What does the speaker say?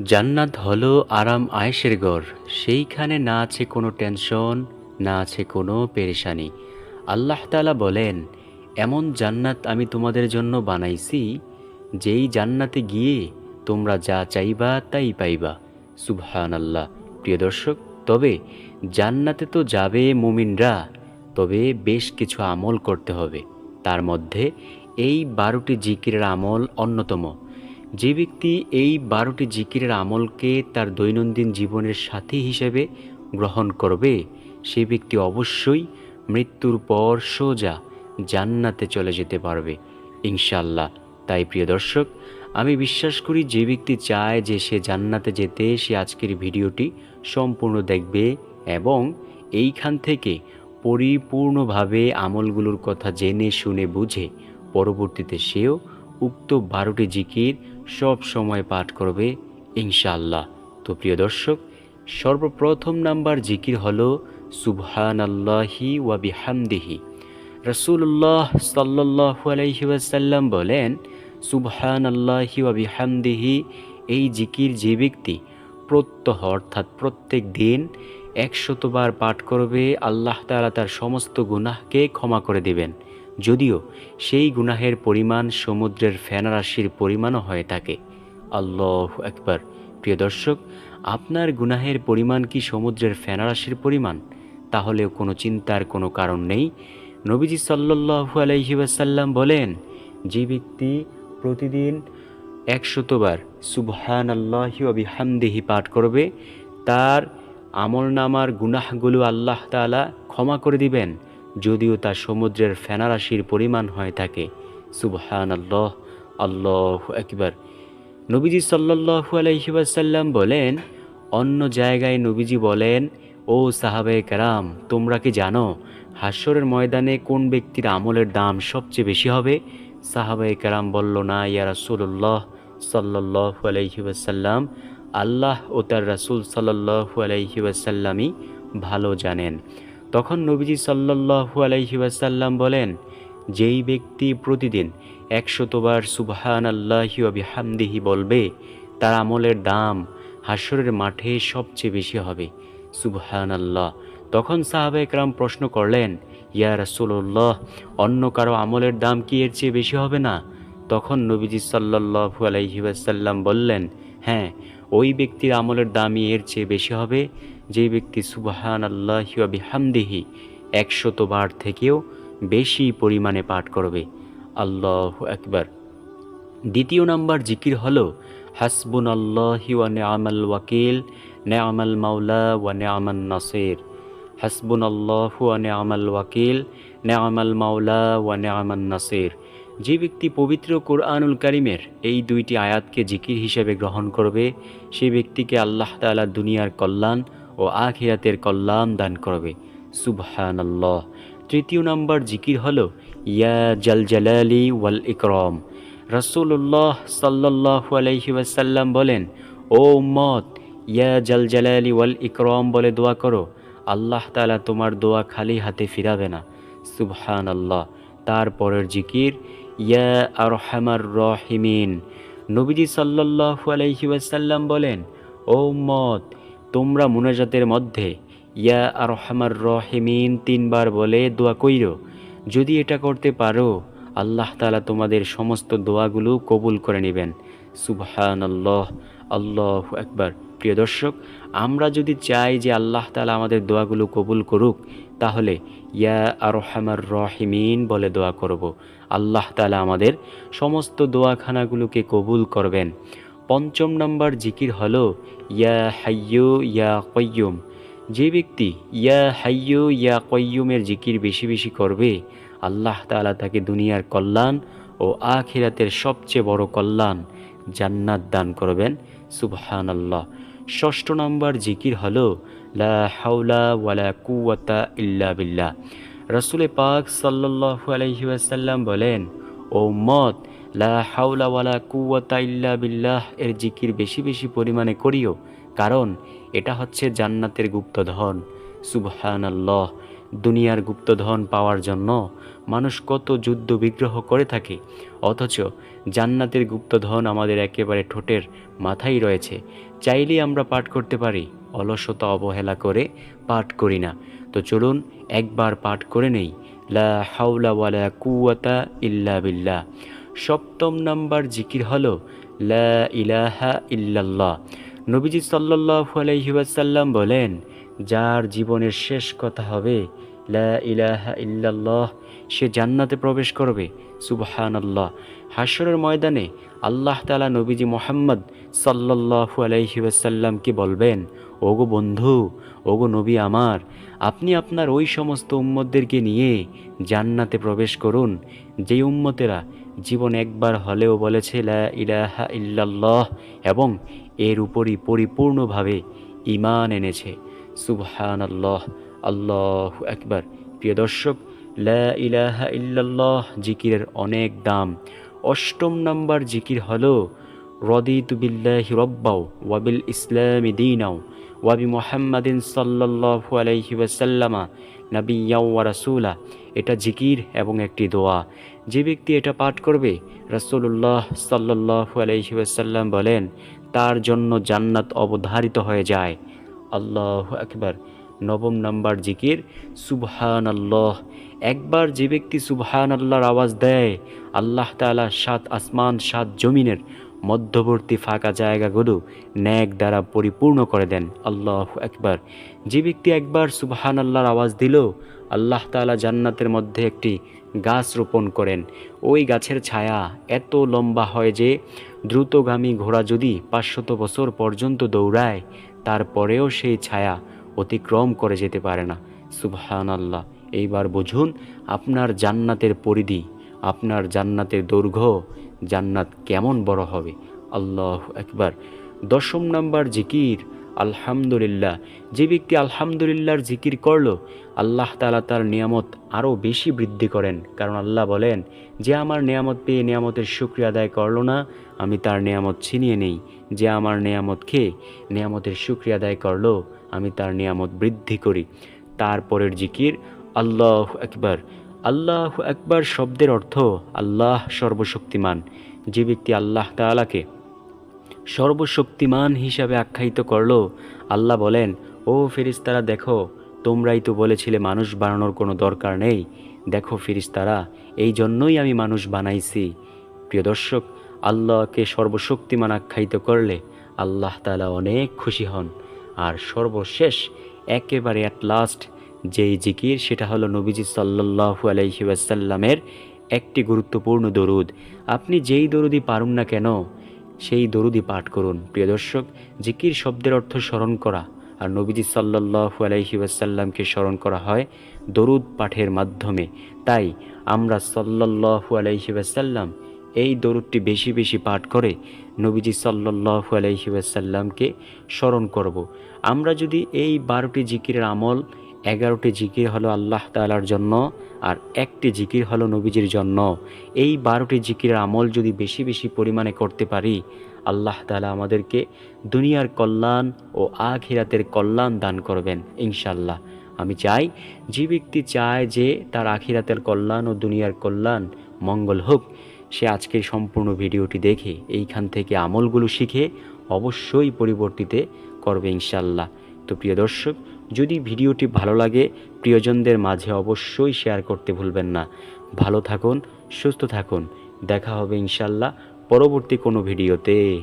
জান্নাত হলো আরাম আয়েশের ঘর। সেইখানে না আছে কোনো টেনশন, না আছে কোনো পেরেশানি। আল্লাহ তাআলা বলেন, এমন জান্নাত আমি তোমাদের জন্য বানাইছি, যেই জান্নাতে গিয়ে তোমরা যা চাইবা তাই পাইবা। সুবহান আল্লাহ প্রিয় দর্শক, তবে জান্নাতে তো যাবে মুমিনরা, তবে বেশ কিছু আমল করতে হবে। তার মধ্যে এই বারোটি জিকিরের আমল অন্যতম। যে ব্যক্তি এই বারোটি জিকিরের আমলকে তার দৈনন্দিন জীবনের সাথী হিসেবে গ্রহণ করবে, সে ব্যক্তি অবশ্যই মৃত্যুর পর সোজা জান্নাতে চলে যেতে পারবে। ইনশাল্লাহ তাই প্রিয় দর্শক, আমি বিশ্বাস করি যে ব্যক্তি চায় যে সে জান্নাতে যেতে, সে আজকের ভিডিওটি সম্পূর্ণ দেখবে এবং এইখান থেকে পরিপূর্ণভাবে আমলগুলোর কথা জেনে, শুনে, বুঝে পরবর্তীতে সেও উক্ত বারোটি জিকির সব সময় পাঠ করবে, ইনশাআল্লাহ। তো প্রিয় দর্শক, সর্বপ্রথম নাম্বার জিকির হলো সুবহান আল্লাহি ওয়াবিহামদিহি রসুল্লাহ সাল্লাহু আলাইহি ওয়াসাল্লাম বলেন সুবহান আল্লাহি ওয়াবিহামদিহি এই জিকির যে ব্যক্তি প্রত্যহ অর্থাৎ প্রত্যেক দিন একশতবার পাঠ করবে, আল্লাহ তাআলা তার সমস্ত গুনাহকে ক্ষমা করে দেবেন। যদিও সেই গুনাহের পরিমাণ সমুদ্রের ফেনারাশির পরিমাণও হয়ে থাকে। আল্লাহ একবার প্রিয় দর্শক, আপনার গুনাহের পরিমাণ কি সমুদ্রের ফেনারাশির পরিমাণ? তাহলেও কোনো চিন্তার কোনো কারণ নেই। নবীজি সাল্লু আলহি ওয়াসাল্লাম বলেন, যে ব্যক্তি প্রতিদিন একশতবার সুবহান আল্লাহি হামদেহি পাঠ করবে, তার আমল নামার গুনাহগুলো আল্লাহ তাআলা ক্ষমা করে দিবেন। যদিও তা সমুদ্রের ফেনারাশির পরিমাণ হয়ে থাকে। সুবহান আল্লাহ আল্লাহ একবার নবীজি সাল্লাহু আলহিবাসাল্লাম বলেন, অন্য জায়গায় নবীজি বলেন, ও সাহাবে কারাম, তোমরা কি জানো হাস্যরের ময়দানে কোন ব্যক্তির আমলের দাম সবচেয়ে বেশি হবে? সাহাবে কারাম বলল, না, ইয়া রাসুল্লাহ সাল্লাহু আলহিবাসাল্লাম আল্লাহ ও তার রাসুল সাল্লাহু আলহিবাসাল্লামই ভালো জানেন। তখন নবীজি সাল্লাহু আলাইহি ওয়াসাল্লাম বলেন, যেই ব্যক্তি প্রতিদিন একশতবার সুবহান আল্লাহি হামদিহি বলবে, তার আমলের দাম হাসরের মাঠে সবচেয়ে বেশি হবে। সুবহান আল্লাহ তখন সাহাবে একরাম প্রশ্ন করলেন, ইয়া রাসুল্লাহ অন্য কারও আমলের দাম কি এর চেয়ে বেশি হবে না? তখন নবীজি সাল্লাহু আলাইহি ওয়াসাল্লাম বললেন হ্যাঁ ওই ব্যক্তির আমলের দামই এর চেয়ে বেশি হবে। যে ব্যক্তি সুবাহান আল্লাহি হামদিহি একশত বার থেকেও বেশি পরিমাণে পাঠ করবে। আল্লাহ একবার দ্বিতীয় নাম্বার জিকির হল হাসবুন আল্লাহি ওয়া নেআমাল ওয়াকিল, নেআমাল মাওলা ওয়া নেআমান নাসের। হাসবুন আল্লাহ ওয়া নেআমাল ওয়াকিল, নেআমাল মাওলা ওয়া নেআমান নাসির। যে ব্যক্তি পবিত্র কোরআনুল করিমের এই দুইটি আয়াতকে জিকির হিসেবে গ্রহণ করবে সেই ব্যক্তিকে আল্লাহ তাআলা দুনিয়ার কল্যাণ ও আখিরাতের কল্যাণ দান করবে। সুবহান আল্লাহ তৃতীয় নম্বর জিকির হল, ইয়া জাল জালালি ওয়াল ইকরম। রসুল্লাহ সাল্লাহ আলহি ওয়াসাল্লাম বলেন, ও উম্মত, ইয়া জাল জালালি ওয়াল ইকরম বলে দোয়া করো। আল্লাহ তালা তোমার দোয়া খালি হাতে ফিরাবে না। সুবহান আল্লাহ তারপরের জিকির, ইয়া আর হামার রহিমিন। নবীজি সাল্লাহু আলহি ওয়াসাল্লাম বলেন, ও উম্মত, তোমরা মুনাজাতের মধ্যে ইয়া আর হামার রহিমিন তিনবার বলে দোয়া কইর। যদি এটা করতে পারো, আল্লাহ তালা তোমাদের সমস্ত দোয়াগুলো কবুল করে নেবেন। সুবহান আল্লাহ আল্লাহ একবার প্রিয় দর্শক, আমরা যদি চাই যে আল্লাহ তালা আমাদের দোয়াগুলো কবুল করুক তাহলে, ইয়া আর হামার রহিমিন বলে দোয়া করব। আল্লাহ তালা আমাদের সমস্ত দোয়াখানাগুলোকে কবুল করবেন। পঞ্চম নম্বর জিকির হল, ইয়া হাইয়ু ইয়া কয়্যুম যে ব্যক্তি ইয়া হাইয়ু ইয়া কয়্যুমের জিকির বেশি বেশি করবে, আল্লাহ তালা তাকে দুনিয়ার কল্যাণ ও আখিরাতের সবচেয়ে বড় কল্যাণ জান্নাত দান করবেন। সুবহান আল্লাহ ষষ্ঠ নম্বর জিকির হল, লা ইল্লা বিল্লাহ। রসুলে পাক সাল্লু আলহি আসাল্লাম বলেন, ও মত লা ওয়ালা কুয়াতা ইল্লা বিল্লাহ এর জিকির বেশি বেশি পরিমাণে করিও, কারণ এটা হচ্ছে জান্নাতের গুপ্তধন। সুবহান আল্লাহ দুনিয়ার গুপ্তধন পাওয়ার জন্য মানুষ কত যুদ্ধ বিগ্রহ করে থাকে। অথচ জান্নাতের গুপ্তধন আমাদের একেবারে ঠোঁটের মাথায় রয়েছে। চাইলেই আমরা পাঠ করতে পারি, অলসতা অবহেলা করে পাঠ করি না। তো চলুন একবার পাঠ করে নেই। লা হাওলা ওয়ালা কুয়াতা ইল্লা বিল্লাহ। সপ্তম নাম্বার জিকির হলো, লা ইলাহা ইল্লাল্লাহ। নবীজি সাল্লাল্লাহু আলাইহি ওয়াসাল্লাম বলেন যার জীবনের শেষ কথা হবে ইলাহা ইল্লাল্লাহ সে জান্নাতে প্রবেশ করবে। সুবহানাল্লাহ। হাসরের ময়দানে আল্লাহ তাআলা নবীজি মোহাম্মদ সাল্লাল্লাহু আলাইহি ওয়াসাল্লামকে বলবেন? ওগো বন্ধু, ওগো নবী আমার, আপনি আপনার ওই সমস্ত উম্মতদেরকে নিয়ে জান্নাতে প্রবেশ করুন। যেই উম্মতেরা জীবন একবার হলেও বলেছে, লা ইলাহা ইল্লাল্লাহ এবং এর উপরই পরিপূর্ণভাবে ঈমান এনেছে। সুবহান আল্লাহ আল্লাহ একবার প্রিয় দর্শক, লা ইলাহা ইল্লাল্লাহ জিকিরের অনেক দাম। অষ্টম নাম্বার জিকির হলো, রদিতু বিল্লাহি রব্বাও ওয়াবিল ইসলামি দিনাও ওয়াবি মোহাম্মদিন সাল্লাল্লাহু আলাইহি ওয়াসাল্লামা নাবিয়াও ওয়া রাসূলা এটা জিকির এবং একটি দোয়া। যে ব্যক্তি এটা পাঠ করবে রাসুল্লাহ সাল্লাল্লাহু আলাইহি ওয়াসাল্লাম বলেন, তার জন্য জান্নাত অবধারিত হয়ে যায়। আল্লাহ আকবার। নবম নাম্বার জিকির সুবহান আল্লাহ একবার যে ব্যক্তি সুবহান আল্লাহর আওয়াজ দেয়, আল্লাহ তাআলা সাত আসমান, সাত জমিনের মধ্যবর্তী ফাঁকা জায়গাগুলো ন্যাক দ্বারা পরিপূর্ণ করে দেন। আল্লাহ একবার যে ব্যক্তি একবার সুবহান আল্লাহর আওয়াজ দিল, আল্লাহ তাআলা জান্নাতের মধ্যে একটি গাছ রোপণ করেন। ওই গাছের ছায়া এত লম্বা হয় যে, দ্রুতগামী ঘোড়া যদি পাঁচশত বছর পর্যন্ত দৌড়ায় তারপরেও সেই ছায়া অতিক্রম করে যেতে পারে না। সুবহান আল্লাহ এইবার বুঝুন, আপনার জান্নাতের পরিধি, আপনার জান্নাতের দৈর্ঘ্য, জান্নাত কেমন বড় হবে? আল্লাহ একবার দশম নাম্বার জিকির আলহামদুলিল্লাহ। যে ব্যক্তি আলহামদুলিল্লাহর জিকির করল, আল্লাহ তালা তার নিয়ামত আরও বেশি বৃদ্ধি করেন। কারণ আল্লাহ বলেন, যে আমার নিয়ামত পেয়ে নিয়ামতের শুক্রিয়া আদায় করল না, আমি তার নিয়ামত ছিনিয়ে নেই। যে আমার নিয়ামত খেয়ে নিয়ামতের শুক্রিয়া আদায় করল, আমি তার নিয়ামত বৃদ্ধি করি। তারপরের জিকির, আল্লাহ একবার আল্লাহ একবার শব্দের অর্থ, আল্লাহ সর্বশক্তিমান। যে ব্যক্তি আল্লাহ তাআলাকে সর্বশক্তিমান হিসাবে আখ্যায়িত করল। আল্লাহ বলেন, ও ফেরিস্তারা দেখো, তোমরাই তো বলেছিলে মানুষ বানানোর কোনো দরকার নেই। দেখো ফিরিস্তারা এই জন্যই আমি মানুষ বানাইছি। প্রিয় দর্শক, আল্লাহকে সর্বশক্তিমান আখ্যায়িত করলে আল্লাহ তালা অনেক খুশি হন। আর সর্বশেষ, একেবারে অ্যাট লাস্ট যেই জিকির, সেটা হলো নবীজি আলাইহি ওয়াসাল্লামের একটি গুরুত্বপূর্ণ দরুদ। আপনি যেই দরুদই পারুন না কেন সেই দরুদি পাঠ করুন প্রিয় দর্শক, জিকির শব্দের অর্থ স্মরণ করা আর নবীজি সাল্লাল্লাহু আলাইহি ওয়াসাল্লামকে স্মরণ করা হয় দরুদ পাঠের মাধ্যমে তাই আমরা সাল্লাল্লাহু আলাইহি ওয়াসাল্লাম এই দরুদটি বেশি বেশি পাঠ করে নবীজি সাল্লাল্লাহু আলাইহি ওয়াসাল্লামকে স্মরণ করব। আমরা যদি এই বারোটি জিকিরের আমল এগারোটি জিকির হলো আল্লাহ তাআলার জন্য আর একটি জিকির হলো নবীজির জন্য। এই বারোটি জিকির আমল যদি বেশি বেশি পরিমাণে করতে পারি, আল্লাহ তালা আমাদেরকে দুনিয়ার কল্যাণ ও আখিরাতের কল্যাণ দান করবেন ইনশাল্লাহ আমি চাই যে ব্যক্তি চায় যে তার আখিরাতের কল্যাণ ও দুনিয়ার কল্যাণ মঙ্গল হোক, সে আজকের সম্পূর্ণ ভিডিওটি দেখে, এইখান থেকে আমলগুলো শিখে অবশ্যই পরিবর্তিতে করবে ইনশাল্লাহ তো প্রিয় দর্শক যদি ভিডিওটি ভালো লাগে, প্রিয়জনদের মাঝে অবশ্যই শেয়ার করতে ভুলবেন না। ভালো থাকুন, সুস্থ থাকুন। দেখা হবে ইনশাল্লাহ পরবর্তী কোনো ভিডিওতে।